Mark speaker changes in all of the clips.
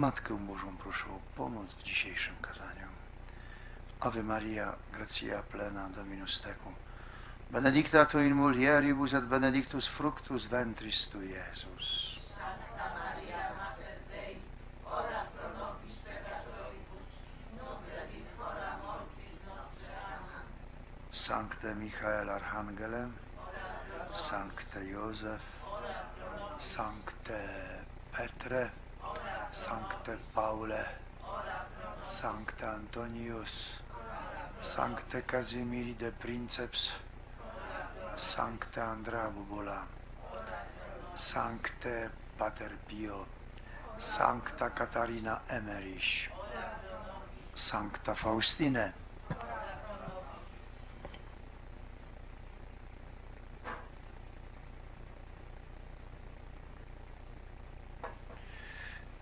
Speaker 1: Matkę Bożą proszę o pomoc w dzisiejszym kazaniu. Ave Maria, gratia plena Dominus tecum. Benedicta tu in mulieribus et benedictus fructus ventris tu, Iesus. Sancte Michael Archangelem, Sancte Józef, Sancte Petre, Sancte Paule, Sancte Antonius, Sancte Casimiri de Princeps, Sancte Andrea Bubula, Sancte Pater Pio, Sancta Catarina Emmerich, Sancta Faustine,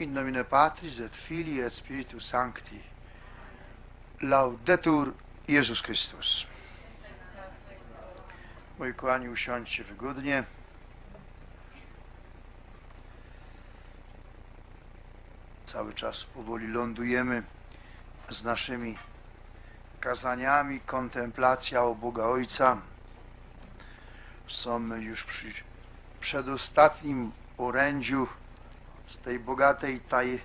Speaker 1: In nomine Patris et Filii et Spiritus Sancti. Laudetur Jezus Chrystus. Moi kochani, usiądźcie wygodnie. Cały czas powoli lądujemy z naszymi kazaniami. Kontemplacja o Boga Ojca. Są już przy przedostatnim orędziu z tej bogatej taj,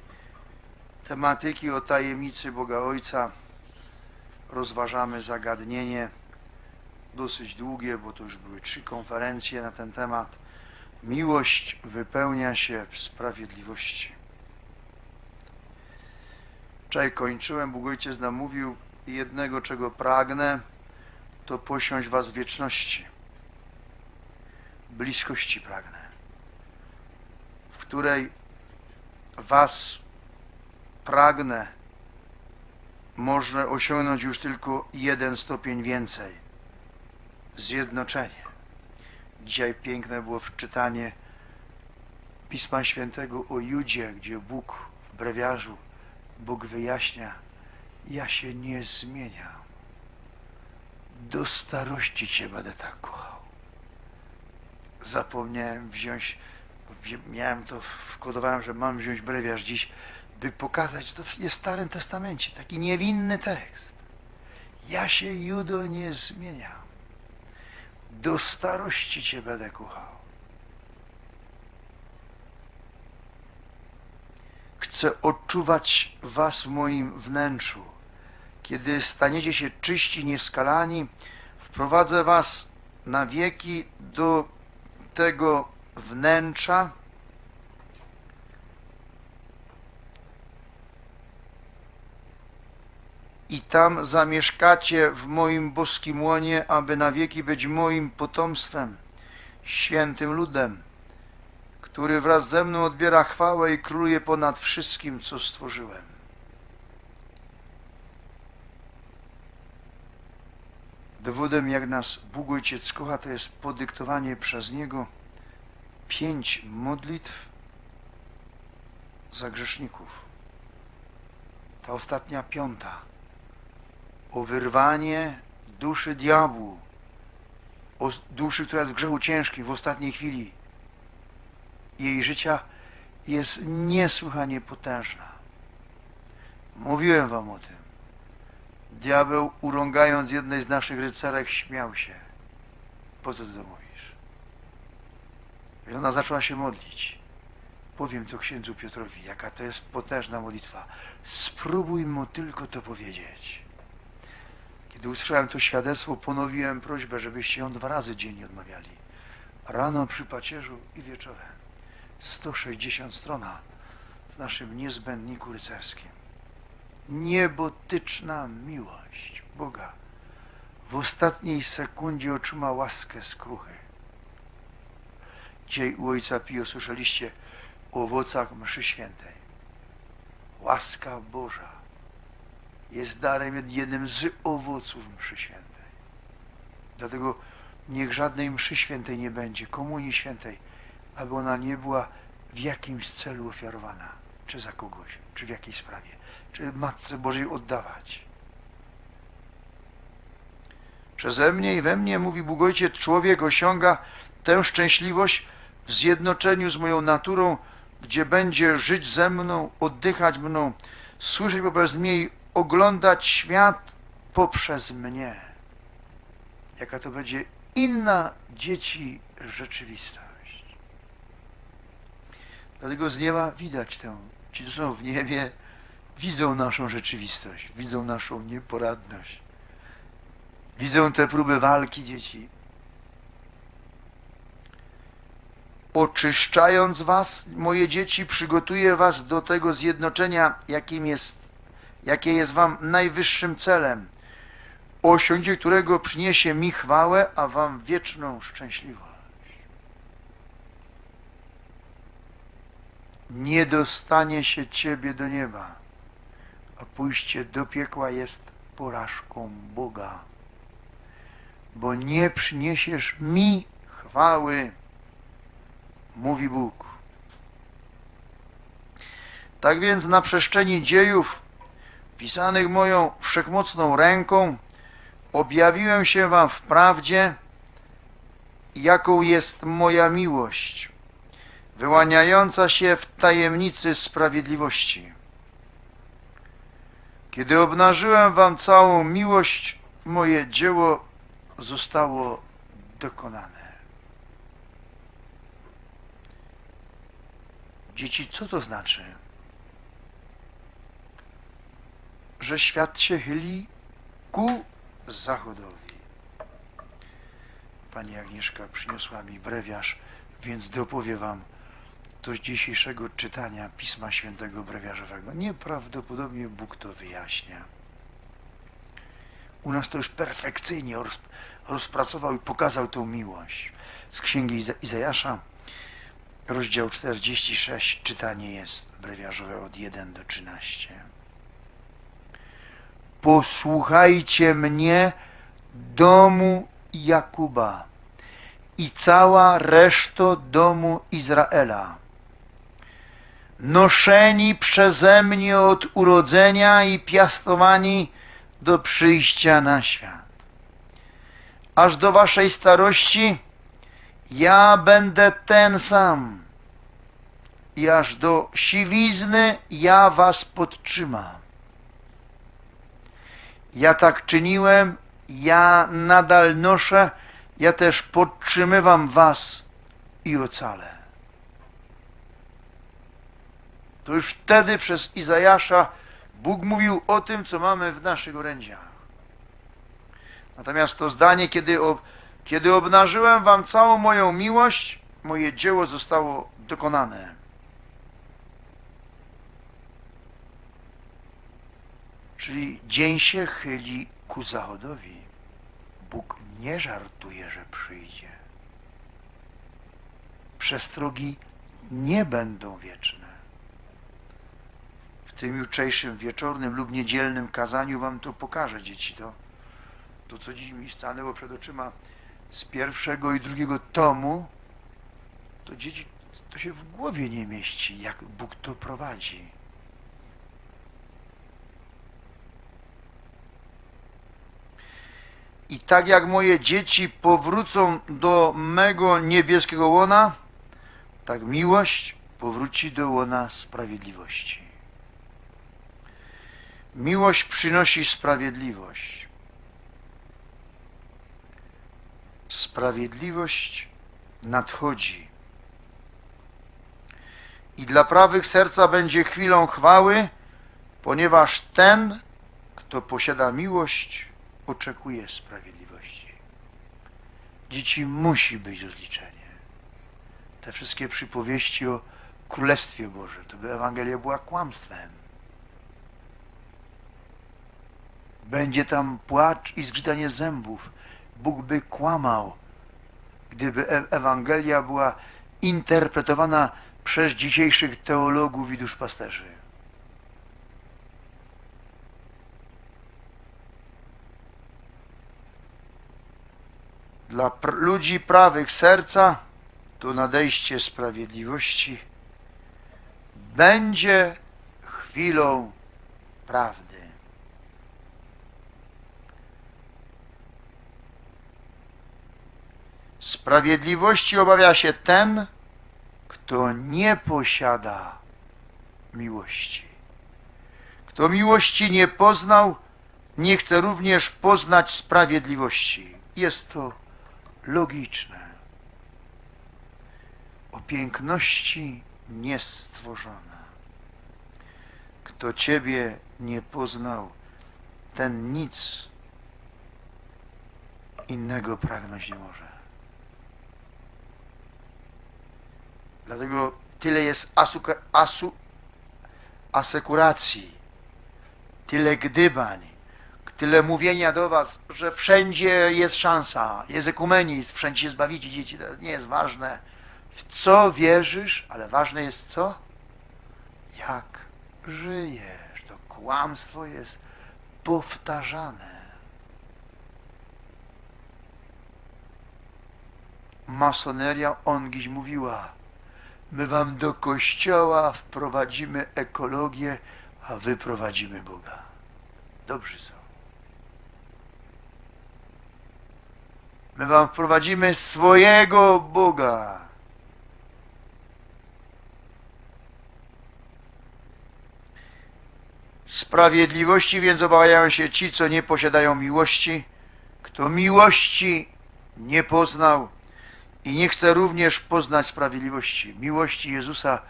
Speaker 1: tematyki o tajemnicy Boga Ojca rozważamy zagadnienie dosyć długie, bo to już były trzy konferencje na ten temat. Miłość wypełnia się w sprawiedliwości. Wczoraj kończyłem, Bóg Ojciec nam mówił jednego, czego pragnę, to posiąść was wieczności. Bliskości pragnę, w której Was pragnę, można osiągnąć już tylko jeden stopień więcej. Zjednoczenie. Dzisiaj piękne było wczytanie Pisma Świętego o Judzie, gdzie Bóg w brewiarzu, Bóg wyjaśnia, ja się nie zmieniam. Do starości Cię będę tak kochał. Zapomniałem wziąć wzi- miałem to, wkodowałem, że mam wziąć brewiarz dziś, by pokazać, że to jest w Starym Testamencie, taki niewinny tekst. Ja się, Judo, nie zmieniam. Do starości Cię będę kochał. Chcę odczuwać Was w moim wnętrzu. Kiedy staniecie się czyści, nieskalani, wprowadzę Was na wieki do tego wnętrza i tam zamieszkacie w moim boskim łonie, aby na wieki być moim potomstwem, świętym ludem, który wraz ze mną odbiera chwałę i króluje ponad wszystkim, co stworzyłem. Dowodem, jak nas Bóg Ojciec kocha, to jest podyktowanie przez Niego pięć modlitw za grzeszników. Ta ostatnia piąta o wyrwanie duszy diabłu, o duszy, która jest w grzechu ciężkim w ostatniej chwili jej życia jest niesłychanie potężna. Mówiłem wam o tym. Diabeł, urągając jednej z naszych rycerek, śmiał się. Po co ty to mówisz? I ona zaczęła się modlić. Powiem to księdzu Piotrowi, jaka to jest potężna modlitwa. Spróbuj mu tylko to powiedzieć. Kiedy usłyszałem to świadectwo, ponowiłem prośbę, żebyście ją dwa razy dziennie odmawiali. Rano przy pacierzu i wieczorem. 160 strona w naszym niezbędniku rycerskim. Niebotyczna miłość Boga w ostatniej sekundzie otrzyma łaskę skruchy. Dzisiaj u ojca Pio słyszeliście o owocach mszy świętej. Łaska Boża jest darem jednym z owoców mszy świętej. Dlatego niech żadnej mszy świętej nie będzie, komunii świętej, aby ona nie była w jakimś celu ofiarowana, czy za kogoś, czy w jakiejś sprawie, czy Matce Bożej oddawać. Przeze mnie i we mnie, mówi Bóg Ojciec, człowiek osiąga tę szczęśliwość w zjednoczeniu z moją naturą gdzie będzie żyć ze mną, oddychać mną, słyszeć poprzez mnie i oglądać świat poprzez mnie. Jaka to będzie inna dzieci rzeczywistość. Dlatego z nieba widać tę. Ci, co są w niebie, widzą naszą rzeczywistość, widzą naszą nieporadność. Widzą te próby walki dzieci. Oczyszczając was, moje dzieci, przygotuję was do tego zjednoczenia, jakim jest, jakie jest wam najwyższym celem, osiągnięcie którego przyniesie mi chwałę, a wam wieczną szczęśliwość. Nie dostanie się ciebie do nieba, a pójście do piekła jest porażką Boga, bo nie przyniesiesz mi chwały mówi Bóg. Tak więc na przestrzeni dziejów pisanych moją wszechmocną ręką objawiłem się wam w prawdzie, jaką jest moja miłość, wyłaniająca się w tajemnicy sprawiedliwości. Kiedy obnażyłem wam całą miłość, moje dzieło zostało dokonane. Dzieci, co to znaczy? Że świat się chyli ku zachodowi. Pani Agnieszka przyniosła mi brewiarz, więc dopowie wam to z dzisiejszego czytania Pisma Świętego Brewiarzowego. Nieprawdopodobnie Bóg to wyjaśnia. U nas to już perfekcyjnie roz, rozpracował i pokazał tą miłość. Z Księgi Iza Izajasza Rozdział 46, czytanie jest brewiarzowe od 1 do 13. Posłuchajcie mnie, domu Jakuba i cała reszta domu Izraela. Noszeni przeze mnie od urodzenia i piastowani do przyjścia na świat. Aż do waszej starości ja będę ten sam i aż do siwizny ja was podtrzymam. Ja tak czyniłem, ja nadal noszę, ja też podtrzymywam was i ocalę. To już wtedy przez Izajasza Bóg mówił o tym, co mamy w naszych orędziach. Natomiast to zdanie, kiedy, ob, kiedy obnażyłem wam całą moją miłość, moje dzieło zostało dokonane. Czyli dzień się chyli ku zachodowi. Bóg nie żartuje, że przyjdzie. Przestrogi nie będą wieczne. W tym jutrzejszym wieczornym lub niedzielnym kazaniu wam to pokażę, dzieci. To, to co dziś mi stanęło przed oczyma z pierwszego i drugiego tomu, to dzieci, to się w głowie nie mieści, jak Bóg to prowadzi. I tak jak moje dzieci powrócą do mego niebieskiego łona, tak miłość powróci do łona sprawiedliwości. Miłość przynosi sprawiedliwość. Sprawiedliwość nadchodzi. I dla prawych serca będzie chwilą chwały, ponieważ ten, kto posiada miłość, oczekuje sprawiedliwości. Dzieci musi być rozliczenie. Te wszystkie przypowieści o Królestwie Bożym, to by Ewangelia była kłamstwem. Będzie tam płacz i zgrzytanie zębów. Bóg by kłamał, gdyby e- Ewangelia była interpretowana przez dzisiejszych teologów i duszpasterzy. Dla pr ludzi prawych serca to nadejście sprawiedliwości będzie chwilą prawdy. Sprawiedliwości obawia się ten, kto nie posiada miłości. Kto miłości nie poznał, nie chce również poznać sprawiedliwości. Jest to logiczne. O piękności niestworzona. Kto Ciebie nie poznał, ten nic innego pragnąć nie może. Dlatego tyle jest asuka, asu, asekuracji, tyle gdybań, tyle mówienia do was, że wszędzie jest szansa, jest ekumenizm, wszędzie się zbawicie dzieci, to nie jest ważne. W co wierzysz, ale ważne jest co? Jak żyjesz. To kłamstwo jest powtarzane. Masoneria ongiś mówiła, my wam do kościoła wprowadzimy ekologię, a wy prowadzimy Boga. Dobrzy są. My wam wprowadzimy swojego Boga. Sprawiedliwości więc obawiają się ci, co nie posiadają miłości. Kto miłości nie poznał i nie chce również poznać sprawiedliwości, miłości Jezusa,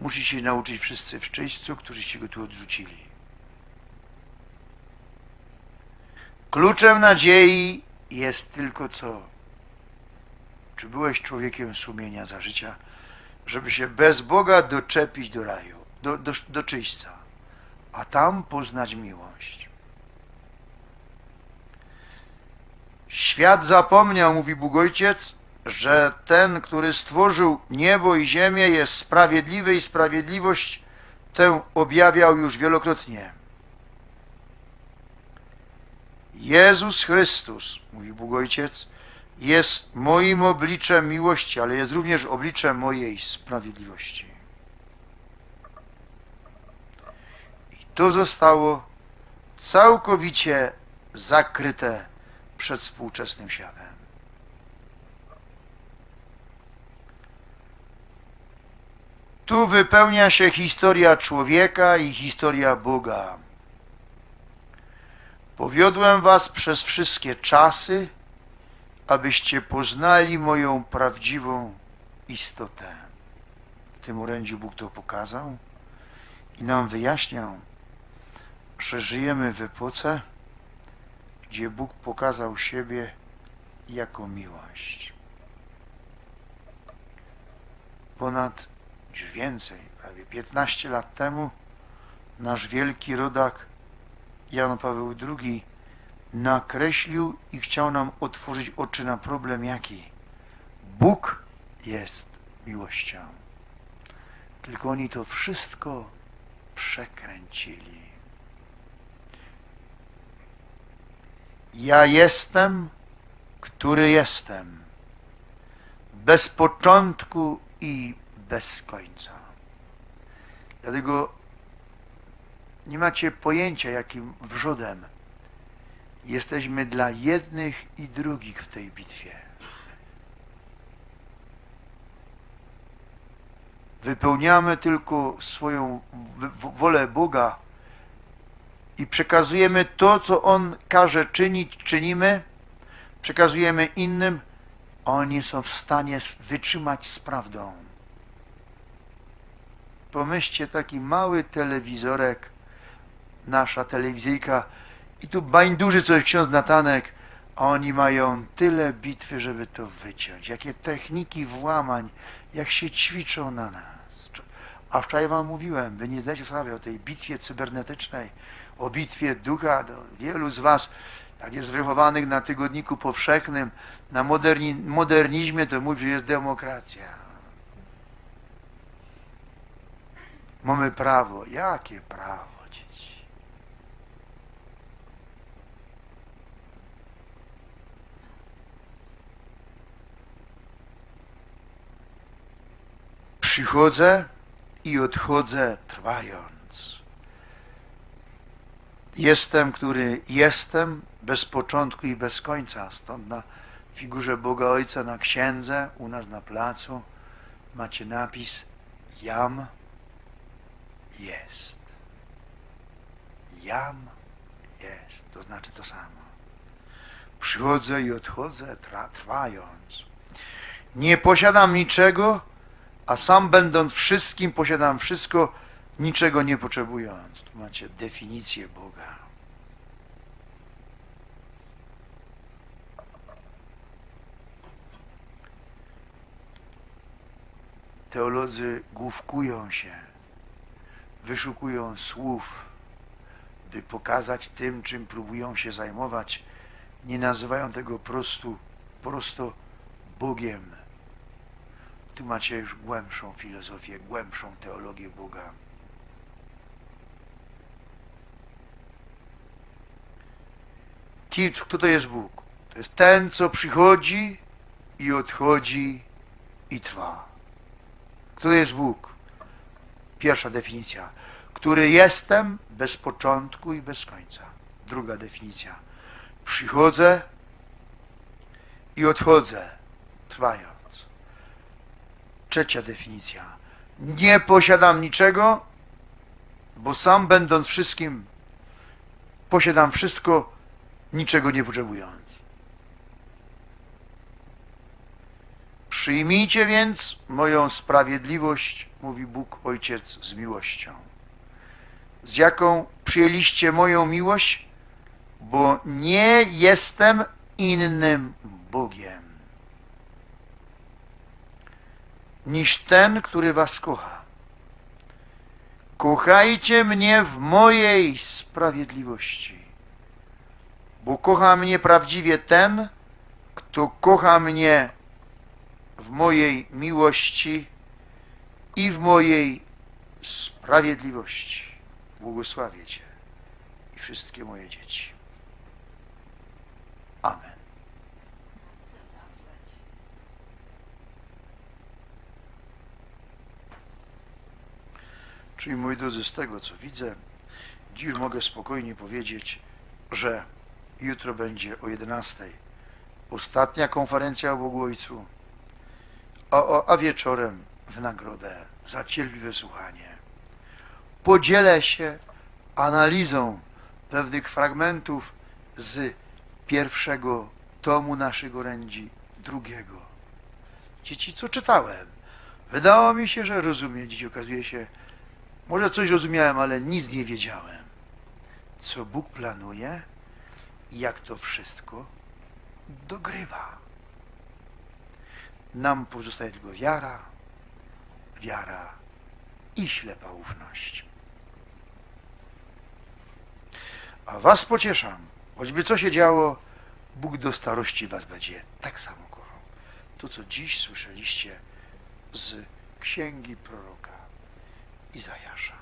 Speaker 1: musi się nauczyć wszyscy w czyśćcu, którzyście go tu odrzucili. Kluczem nadziei jest tylko co? Czy byłeś człowiekiem sumienia za życia, żeby się bez Boga doczepić do raju, do, do, do czyśćca, a tam poznać miłość? Świat zapomniał, mówi Bóg Ojciec, że ten, który stworzył niebo i ziemię, jest sprawiedliwy i sprawiedliwość tę objawiał już wielokrotnie. Jezus Chrystus, mówi Bóg Ojciec, jest moim obliczem miłości, ale jest również obliczem mojej sprawiedliwości. I to zostało całkowicie zakryte przed współczesnym światem. Tu wypełnia się historia człowieka i historia Boga. Powiodłem was przez wszystkie czasy, abyście poznali moją prawdziwą istotę. W tym orędziu Bóg to pokazał i nam wyjaśniał, że żyjemy w epoce, gdzie Bóg pokazał siebie jako miłość. Ponad już więcej, prawie 15 lat temu, nasz wielki rodak Jan Paweł II nakreślił i chciał nam otworzyć oczy na problem jaki? Bóg jest miłością. Tylko oni to wszystko przekręcili. Ja jestem, który jestem, bez początku i bez końca. Dlatego nie macie pojęcia, jakim wrzodem jesteśmy dla jednych i drugich w tej bitwie. Wypełniamy tylko swoją wolę Boga i przekazujemy to, co On każe czynić, czynimy, przekazujemy innym, oni są w stanie wytrzymać z prawdą. Pomyślcie, taki mały telewizorek, nasza telewizyjka i tu bańduży coś ksiądz Natanek, a oni mają tyle bitwy, żeby to wyciąć. Jakie techniki włamań, jak się ćwiczą na nas. A wczoraj wam mówiłem, wy nie zdajecie sprawy o tej bitwie cybernetycznej, o bitwie ducha. Wielu z was, jak jest wychowanych na tygodniku powszechnym, na moderni modernizmie, to mówi, że jest demokracja. Mamy prawo. Jakie prawo, dzieci? Przychodzę i odchodzę trwając. Jestem, który jestem, bez początku i bez końca. Stąd na figurze Boga Ojca, na księdze, u nas na placu, macie napis Jam jest. Jam jest. To znaczy to samo. Przychodzę i odchodzę, trwając. Nie posiadam niczego, a sam będąc wszystkim, posiadam wszystko, niczego nie potrzebując. Tu macie definicję Boga. Teolodzy główkują się, wyszukują słów, by pokazać tym, czym próbują się zajmować. Nie nazywają tego prostu, prosto Bogiem. Tu macie już głębszą filozofię, głębszą teologię Boga. Kto to jest Bóg? To jest ten, co przychodzi i odchodzi i trwa. Kto to jest Bóg? Pierwsza definicja. Który jestem bez początku i bez końca. Druga definicja. Przychodzę i odchodzę, trwając. Trzecia definicja. Nie posiadam niczego, bo sam będąc wszystkim, posiadam wszystko, niczego nie potrzebując. Przyjmijcie więc moją sprawiedliwość, mówi Bóg Ojciec z miłością. Z jaką przyjęliście moją miłość? Bo nie jestem innym Bogiem niż ten, który was kocha. Kochajcie mnie w mojej sprawiedliwości, bo kocha mnie prawdziwie ten, kto kocha mnie w mojej miłości i w mojej sprawiedliwości. Błogosławię Cię i wszystkie moje dzieci. Amen. Czyli moi drodzy, z tego co widzę, dziś mogę spokojnie powiedzieć, że jutro będzie o 11 ostatnia konferencja o Bogu Ojcu, a, a, wieczorem w nagrodę za cierpliwe słuchanie. Podzielę się analizą pewnych fragmentów z pierwszego tomu naszych orędzi, drugiego. Dzieci, co czytałem? Wydało mi się, że rozumiem. Dziś okazuje się, może coś rozumiałem, ale nic nie wiedziałem. Co Bóg planuje i jak to wszystko dogrywa. Nam pozostaje tylko wiara, wiara i ślepa ufność. A was pocieszam, choćby co się działo, Bóg do starości was będzie tak samo kochał. To, co dziś słyszeliście z księgi proroka Izajasza.